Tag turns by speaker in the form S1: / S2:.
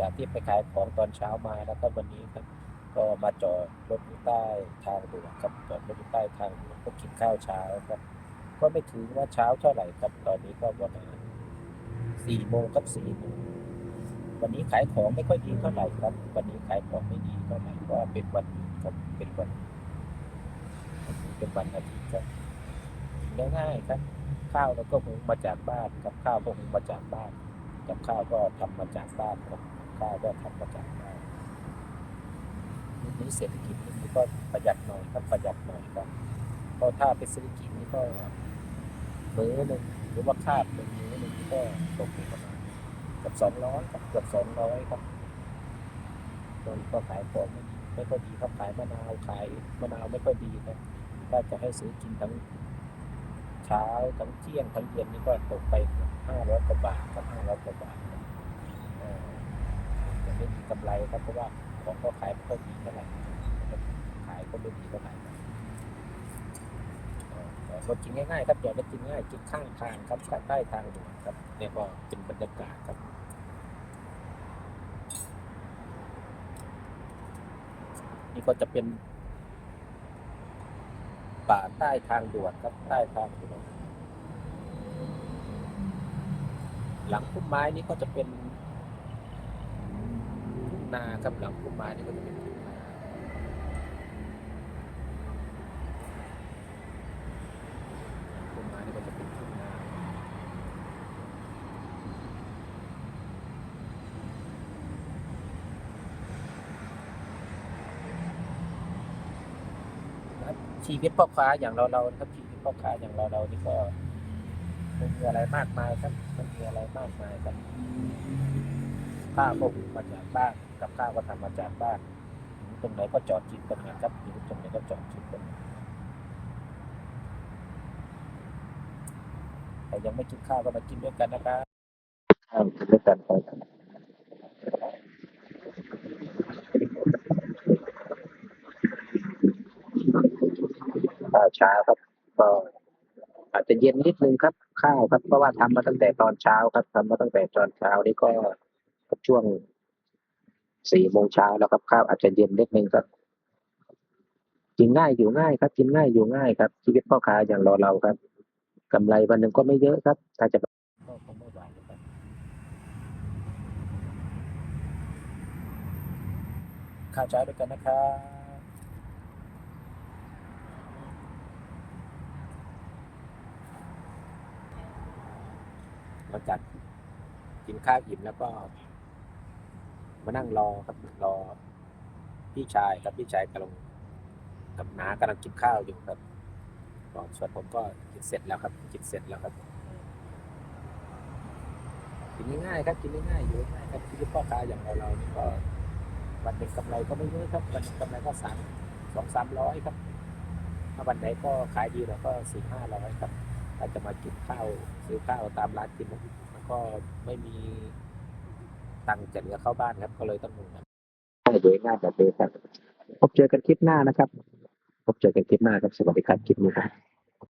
S1: จากที่ไปขายของตอนเช้ามาแล้วก็วันนี้ครับก็มาจอดรถอยู่ใต้ทางด่วนครับจอดรถอยู่ใต้ทางด่วนก็กินข้าวเช้าครับ ก็ไม่ถือว่าเช้าเท่าไหร่ครับตอนนี้ก็ประมาณสี่โมงกับสี่โมงวันนี้ขายของไม่ค่อยดีเท่าไหร่ครับ วันนี้ขายของไม่ดีเท่าไหร่เพราะว่าเป็นวันครับเป็นวันเป็นวันอาทิตย์ครับง่ายๆครับ ข้าวเราก็หุงมาจากบ้านกับข้าวก็หุงมาจากบ้านกับข้าวก็ทำมาจากบ้านครับ ข้าวก็ทำมาจากบ้านยุคนี้เศรษฐกิจนี้ก็ประหยัดหน่อยครับประหยัดหน่อยครับเพราะถ้าเป็นเศรษฐกิจนี้ก็มื้อหนึ่งหรือว่าคาบหนึ่งมื้อหนึ่งก็ตกประมาณเกือบสองร้อยกับเกือบสองร้อยครับตอนนี้ก็ขายของไม่ไม่ค่อยดีครับขายมะนาวขายมะนาวไม่ค่อยดีครับถ้าจะให้ซื้อกินทั้งเช้าทั้งเที่ยงทั้งเย็นนี่ก็ตกไปห้าร้อยกว่าบาทกับห้าร้อยกว่าบาทครับเอ่อยังไม่มี กำไรครับเพราะว่าของก็ขายไม่ค่อยดีเท่าไหร่ขายก็ไม่ดีเท่าไหร่รับเอ่อแต่ก็กินง่ายๆครับอยากจะกินง่ายกินข้างทางครับใต้ทางด่วนครับเนี่ยก็เป็นบรรยากาศครับนี่ก็จะเป็นป่าใต้ทางด่วนครับใต้ทางด่วนหลังพุ่มไม้นี่ก็จะเป็น ทุ่งนาครับหลังพุ่มไม้นี่ก็จะเป็นทุ่งนาพุ่มไม้นี่ก็จะเป็นทุ่งนาครับชีวิตพ่อค้าอย่างเราเราครับชีวิตพ่อค้าอย่างเราเรานี่ก็ไม่มีอะไรมากมายครับไม่มีอะไรมากมายครับ ข้าวก็หุงมาจากบ้านกับข้าวก็ทำมาจากบ้านตรงไหนก็จอดกินตรงนั้นครับตรงไหนก็จอดกินตรงนั้นแต่ยังไม่กินข้าวก็มากินด้วยกันนะครับข้าวกินด้วยกันไปข้าวเช้าครับก็อาจจะเย็นนิดนึงครับ ข้าวครับเพราะว่าทำมาตั้งแต่ตอนเช้าครับทำมาตั้งแต่ตอนเช้านี่ก็ ช่วงสี่โมงเช้าแล้วครับข้าวอาจจะเย็นเล็กนึงครับ กินง่ายอยู่ง่ายครับ กินง่ายอยู่ง่ายครับ ชีวิตพ่อค้าอย่างเราเราครับกำไรวันหนึ่งก็ไม่เยอะครับ ถ้าจะก็คงไม่ไหวครับข้าวเช้าด้วยกันนะครับหลังจากกินข้าวอิ่มแล้วก็ มานั่งรอครับรอ พี่ชายครับพี่ชายกำลังกับน้ากำลังกินข้าวอยู่ครับก่อนส่วนผมก็กินเสร็จแล้วครับกินเสร็จแล้วครับ กินง่ายๆครับกินง่ายๆอยู่ง่ายครับชีวิตพ่อค้าอย่างเราเรานี่ก็วันหนึ่งกำไรก็ไม่เยอะครับวันหนึ่งกำไรก็สามสองสามร้อยครับ ถ้าวันไหนก็ขายดีเราก็สี่ห้าร้อยครับถ้าจะมากินข้าวซื้อข้าวตามร้านกินมันก็ไม่มี ตังค์จะเหลือเข้าบ้านครับ ก็เลยต้องมุ่งง่ายโดยง่ายแบบนี้ครับพบเจอกันคลิปหน้านะครับ พบเจอกันคลิปหน้าครับ สวัสดีครับ คลิปนี้ครับ